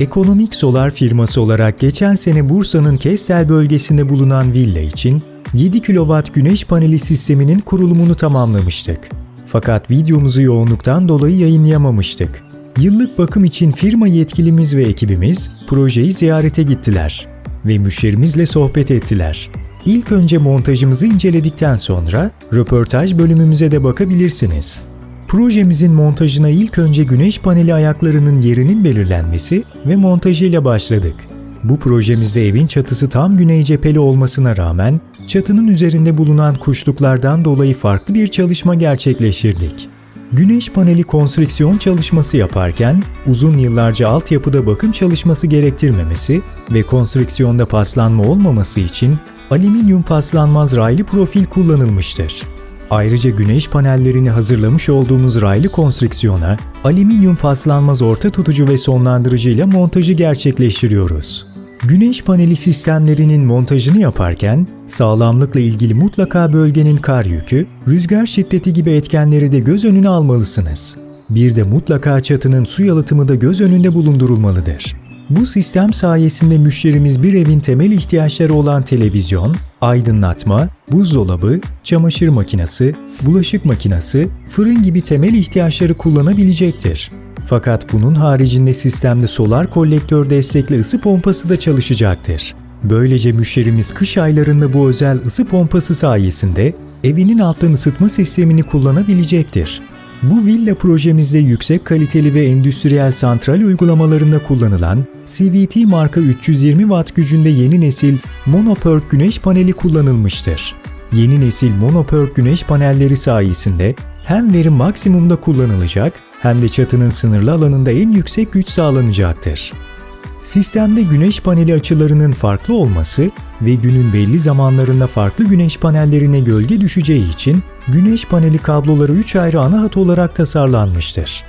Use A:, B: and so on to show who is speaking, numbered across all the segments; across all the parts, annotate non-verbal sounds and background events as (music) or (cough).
A: Ekonomik Solar firması olarak geçen sene Bursa'nın Kessel bölgesinde bulunan villa için 7 kW güneş paneli sisteminin kurulumunu tamamlamıştık. Fakat videomuzu yoğunluktan dolayı yayınlayamamıştık. Yıllık bakım için firma yetkilimiz ve ekibimiz projeyi ziyarete gittiler ve müşterimizle sohbet ettiler. İlk önce montajımızı inceledikten sonra röportaj bölümümüze de bakabilirsiniz. Projemizin montajına ilk önce güneş paneli ayaklarının yerinin belirlenmesi ve montajıyla başladık. Bu projemizde evin çatısı tam güney cepheli olmasına rağmen çatının üzerinde bulunan kuşluklardan dolayı farklı bir çalışma gerçekleştirdik. Güneş paneli konstrüksiyon çalışması yaparken uzun yıllarca altyapıda bakım çalışması gerektirmemesi ve konstrüksiyonda paslanma olmaması için alüminyum paslanmaz raylı profil kullanılmıştır. Ayrıca güneş panellerini hazırlamış olduğumuz raylı konstrüksiyona alüminyum paslanmaz orta tutucu ve sonlandırıcı ile montajı gerçekleştiriyoruz. Güneş paneli sistemlerinin montajını yaparken sağlamlıkla ilgili mutlaka bölgenin kar yükü, rüzgar şiddeti gibi etkenleri de göz önüne almalısınız. Bir de mutlaka çatının su yalıtımı da göz önünde bulundurulmalıdır. Bu sistem sayesinde müşterimiz bir evin temel ihtiyaçları olan televizyon, aydınlatma, buzdolabı, çamaşır makinesi, bulaşık makinesi, fırın gibi temel ihtiyaçları kullanabilecektir. Fakat bunun haricinde sistemde solar kolektör destekli ısı pompası da çalışacaktır. Böylece müşterimiz kış aylarında bu özel ısı pompası sayesinde evinin alttan ısıtma sistemini kullanabilecektir. Bu villa projemizde yüksek kaliteli ve endüstriyel santral uygulamalarında kullanılan CVT marka 320 watt gücünde yeni nesil monoperk güneş paneli kullanılmıştır. Yeni nesil monoperk güneş panelleri sayesinde hem verim maksimumda kullanılacak hem de çatının sınırlı alanında en yüksek güç sağlanacaktır. Sistemde güneş paneli açılarının farklı olması ve günün belli zamanlarında farklı güneş panellerine gölge düşeceği için güneş paneli kabloları 3 ayrı ana hat olarak tasarlanmıştır.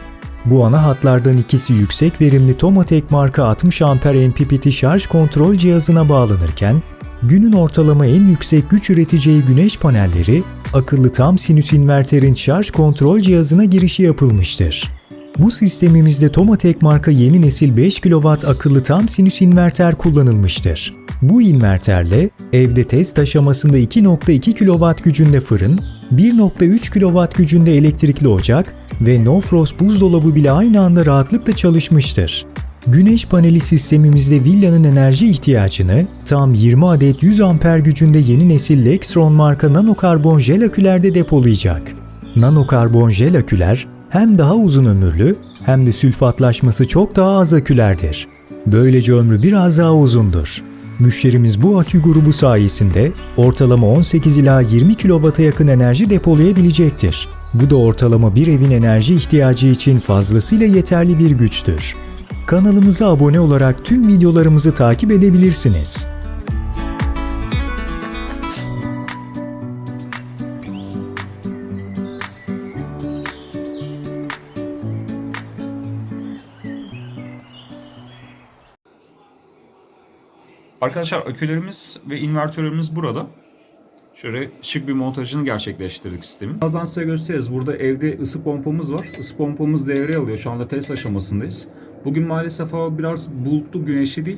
A: Bu ana hatlardan ikisi yüksek verimli Tomatek marka 60 amper MPPT şarj kontrol cihazına bağlanırken, günün ortalama en yüksek güç üreteceği güneş panelleri akıllı tam sinüs inverterin şarj kontrol cihazına girişi yapılmıştır. Bu sistemimizde Tomatek marka yeni nesil 5 kW akıllı tam sinüs inverter kullanılmıştır. Bu inverterle evde test aşamasında 2.2 kW gücünde fırın, 1.3 kW gücünde elektrikli ocak ve No Frost buzdolabı bile aynı anda rahatlıkla çalışmıştır. Güneş paneli sistemimizde villanın enerji ihtiyacını tam 20 adet 100 amper gücünde yeni nesil Lextron marka nanokarbon jel akülerde depolayacak. Nanokarbon jel aküler hem daha uzun ömürlü hem de sülfatlaşması çok daha az akülerdir. Böylece ömrü biraz daha uzundur. Müşterimiz bu akü grubu sayesinde ortalama 18 ila 20 kW'a yakın enerji depolayabilecektir. Bu da ortalama bir evin enerji ihtiyacı için fazlasıyla yeterli bir güçtür. Kanalımıza abone olarak tüm videolarımızı takip edebilirsiniz.
B: Arkadaşlar akülerimiz ve invertörümüz burada. Şöyle şık bir montajını gerçekleştirdik sistemin. Birazdan size gösteririz. Burada evde ısı pompamız var. Isı pompamız devreye alıyor. Şu anda test aşamasındayız. Bugün maalesef hava biraz bulutlu, güneşli değil.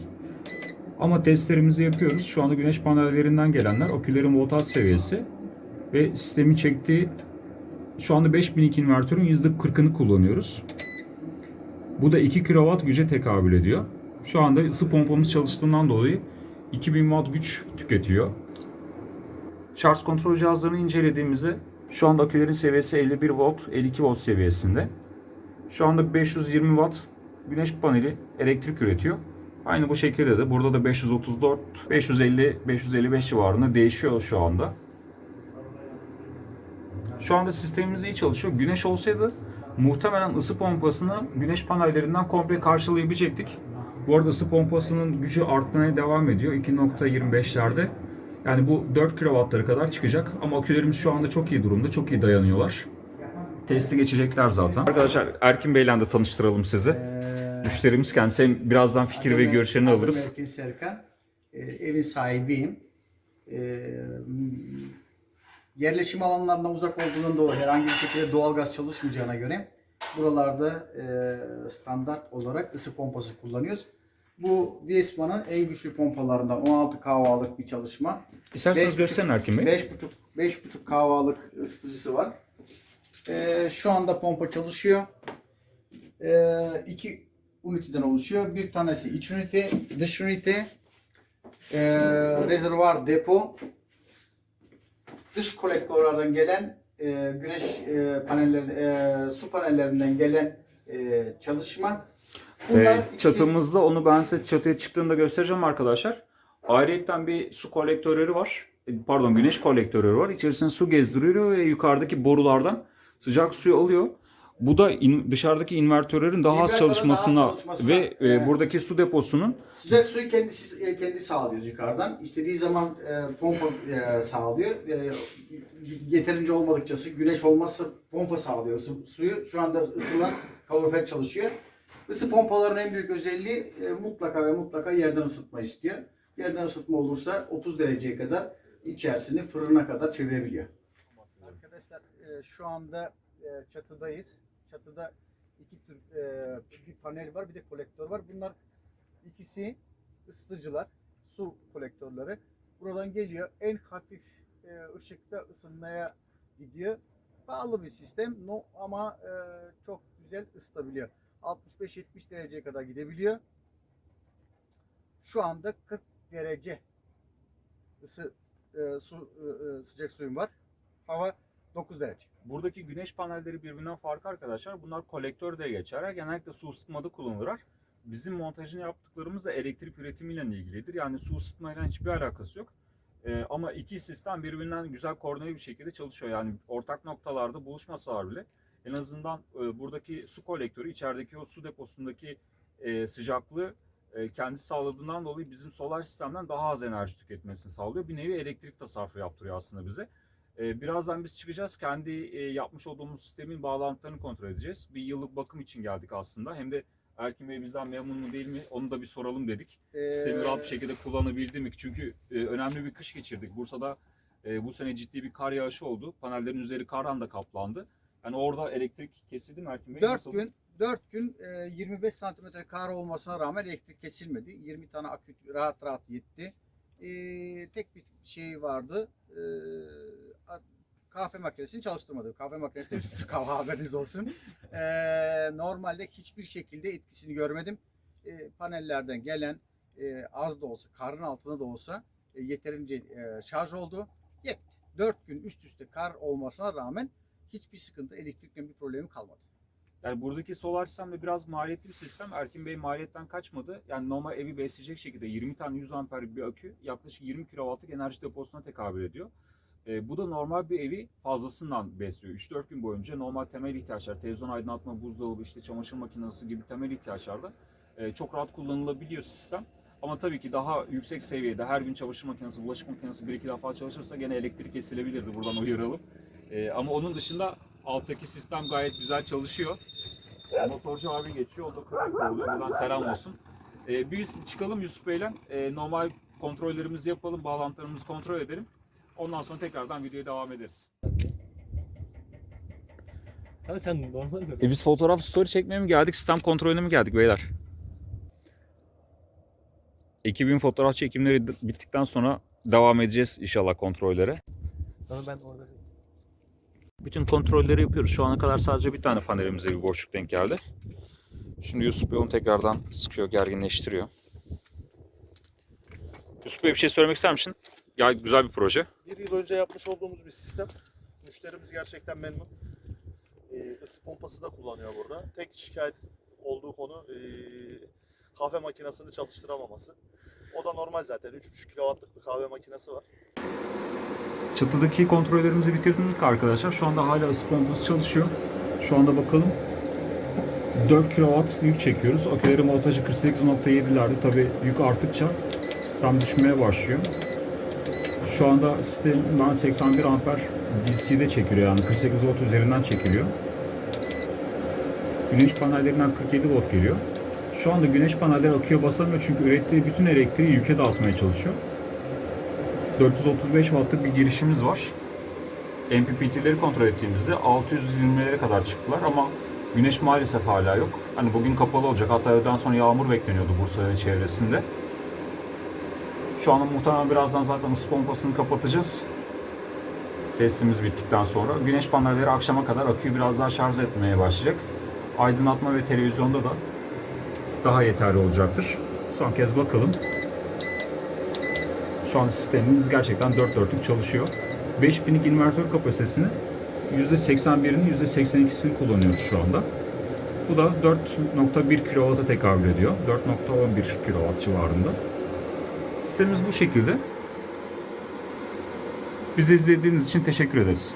B: Ama testlerimizi yapıyoruz. Şu anda güneş panellerinden gelenler, akülerin voltaj seviyesi ve sistemin çektiği şu anda 5002 invertörün %40'ını kullanıyoruz. Bu da 2 kW güce tekabül ediyor. Şu anda ısı pompamız çalıştığından dolayı 2000 watt güç tüketiyor. Şarj kontrol cihazlarını incelediğimizde şu anda akülerin seviyesi 51 volt, 52 volt seviyesinde. Şu anda 520 watt güneş paneli elektrik üretiyor. Aynı bu şekilde de burada da 534, 550, 555 civarında değişiyor şu anda. Şu anda sistemimiz iyi çalışıyor. Güneş olsaydı muhtemelen ısı pompasını güneş panellerinden komple karşılayabilecektik. Bu arada ısı pompasının gücü artmaya devam ediyor 2.25'lerde. Yani bu 4 kW'lara kadar çıkacak ama akülerimiz şu anda çok iyi durumda, çok iyi dayanıyorlar. Testi geçecekler zaten. Arkadaşlar Erkin Bey'le de tanıştıralım sizi. Müşterimiz kendisi hem birazdan fikir ve
C: Adım-
B: görüşlerini
C: adım
B: alırız.
C: Erkin Serkan. Ee, evin sahibiyim. Ee, Yerleşim alanlarından uzak olduğundan dolayı herhangi bir şekilde doğalgaz çalışmayacağına göre buralarda e, standart olarak ısı pompası kullanıyoruz. Bu Viesmann'ın en güçlü pompalarından 16 kW'lık bir çalışma.
B: İsterseniz
C: Beş
B: gösterin Erkin Bey.
C: 5.5 5.5 kW'lık ısıtıcısı var. Ee, şu anda pompa çalışıyor. Ee, iki üniteden oluşuyor. Bir tanesi iç ünite, dış ünite, ee, rezervuar depo, dış kolektörlerden gelen ee, güneş ee, panelleri, ee, su panellerinden gelen ee, çalışma.
B: Ee,
C: ikisi-
B: çatımızda onu ben size çatıya çıktığımda göstereceğim arkadaşlar. Ayrıyeten bir su kolektörleri var. E, Pardon güneş kolektörleri var. İçerisine su gezdiriyor ve yukarıdaki borulardan sıcak suyu alıyor. Bu da in- dışarıdaki invertörlerin daha az çalışmasına
C: daha çalışmasına,
B: ve e,
C: evet.
B: buradaki su deposunun
C: Sıcak suyu kendisi e, kendi sağlıyoruz yukarıdan. İstediği zaman e, pompa e, sağlıyor. E, yeterince olmadıkça su- güneş olmazsa pompa sağlıyor ısı- suyu. Şu anda ısınan kalorifer çalışıyor. Isı pompaların en büyük özelliği e, mutlaka ve mutlaka yerden ısıtma istiyor. Yerden ısıtma olursa 30 dereceye kadar içerisini fırına kadar çevirebiliyor. Arkadaşlar e, şu anda e, çatıdayız. Çatıda iki tür e, bir panel var bir de kolektör var. Bunlar ikisi ısıtıcılar, su kolektörleri. Buradan geliyor en hafif e, ışıkta ısınmaya gidiyor. Pahalı bir sistem no, ama e, çok güzel ısıtabiliyor. 65-70 dereceye kadar gidebiliyor. Şu anda 40 derece ısı e, su e, e, sıcak suyum var. Hava 9 derece.
B: Buradaki güneş panelleri birbirinden farklı arkadaşlar. Bunlar kolektör diye geçer. Genellikle su ısıtmada kullanılır. Bizim montajını yaptıklarımız da elektrik üretimiyle ilgilidir. Yani su ısıtmayla hiçbir alakası yok. Ee, ama iki sistem birbirinden güzel koordineli bir şekilde çalışıyor. Yani ortak noktalarda buluşmasalar bile en azından e, buradaki su kolektörü içerideki o su deposundaki e, sıcaklığı e, kendisi sağladığından dolayı bizim solar sistemden daha az enerji tüketmesini sağlıyor. Bir nevi elektrik tasarrufu yaptırıyor aslında bize. Ee, birazdan biz çıkacağız. Kendi e, yapmış olduğumuz sistemin bağlantılarını kontrol edeceğiz. Bir yıllık bakım için geldik aslında. Hem de Erkin Bey bizden memnun mu değil mi onu da bir soralım dedik. Sistemi rahat bir şekilde kullanabildi mi? Çünkü e, önemli bir kış geçirdik. Bursa'da e, bu sene ciddi bir kar yağışı oldu. Panellerin üzeri kardan da kaplandı. Yani orada elektrik kesildi mi Erkin Bey?
C: 4
B: Nasıl?
C: gün 4 gün e, 25 santimetre kar olmasına rağmen elektrik kesilmedi. 20 tane akü rahat rahat yetti. E, tek bir şey vardı. E, kahve makinesini çalıştırmadı. Kahve makinesinde üst üste (laughs) kahve haberiniz olsun. E, normalde hiçbir şekilde etkisini görmedim. E, panellerden gelen e, az da olsa, karın altında da olsa e, yeterince e, şarj oldu. Yetti. 4 gün üst üste kar olmasına rağmen hiçbir sıkıntı, elektrikle bir problemi kalmadı.
B: Yani buradaki solar sistem de biraz maliyetli bir sistem. Erkin Bey maliyetten kaçmadı. Yani normal evi besleyecek şekilde 20 tane 100 amperlik bir akü yaklaşık 20 kW'lık enerji deposuna tekabül ediyor. Ee, bu da normal bir evi fazlasından besliyor. 3-4 gün boyunca normal temel ihtiyaçlar, televizyon aydınlatma, buzdolabı, işte çamaşır makinesi gibi temel ihtiyaçlarda e, çok rahat kullanılabiliyor sistem. Ama tabii ki daha yüksek seviyede her gün çamaşır makinesi, bulaşık makinesi bir iki defa çalışırsa gene elektrik kesilebilirdi. Buradan uyaralım. Ee, ama onun dışında alttaki sistem gayet güzel çalışıyor. Motorcu abi geçiyor. O da oluyor. Buradan selam olsun. Ee, biz çıkalım Yusuf Bey'le. Ee, normal kontrollerimizi yapalım. Bağlantılarımızı kontrol edelim. Ondan sonra tekrardan videoya devam ederiz.
D: Abi sen normal gör.
B: E biz fotoğraf story çekmeye mi geldik? Sistem kontrolüne mi geldik beyler? Ekibin fotoğraf çekimleri bittikten sonra devam edeceğiz inşallah kontrollere.
D: Sonra ben orada.
B: Bütün kontrolleri yapıyoruz. Şu ana kadar sadece bir tane panelimize bir boşluk denk geldi. Şimdi Yusuf Bey onu tekrardan sıkıyor, gerginleştiriyor. Yusuf Bey bir şey söylemek ister misin? Ya güzel bir proje.
E: Bir yıl önce yapmış olduğumuz bir sistem. Müşterimiz gerçekten memnun. Ee, ısı pompası da kullanıyor burada. Tek şikayet olduğu konu ee, kahve makinesini çalıştıramaması. O da normal zaten. 3.5 kW'lık bir kahve makinesi var.
B: Çatıdaki kontrollerimizi bitirdik arkadaşlar. Şu anda hala ısı pompası çalışıyor. Şu anda bakalım. 4 kW yük çekiyoruz. Akülerin voltajı 48.7'lerde. Tabi yük arttıkça sistem düşmeye başlıyor. Şu anda sistemden 81 amper DC'de çekiliyor yani 48 volt üzerinden çekiliyor. Güneş panellerinden 47 volt geliyor. Şu anda güneş panelleri aküye basamıyor çünkü ürettiği bütün elektriği yüke dağıtmaya çalışıyor. 435 wattlık bir girişimiz var. MPPT'leri kontrol ettiğimizde 620'lere kadar çıktılar ama güneş maalesef hala yok. Hani bugün kapalı olacak. Hatta öğleden sonra yağmur bekleniyordu Bursa ve çevresinde. Şu anda muhtemelen birazdan zaten ısı pompasını kapatacağız. Testimiz bittikten sonra. Güneş panelleri akşama kadar aküyü biraz daha şarj etmeye başlayacak. Aydınlatma ve televizyonda da daha yeterli olacaktır. Son kez bakalım. Şu an sistemimiz gerçekten dört dörtlük çalışıyor. 5000'lik invertör kapasitesini %81'ini %82'sini kullanıyoruz şu anda. Bu da 4.1 kW'a tekabül ediyor. 4.11 kW civarında. Sistemimiz bu şekilde. Bizi izlediğiniz için teşekkür ederiz.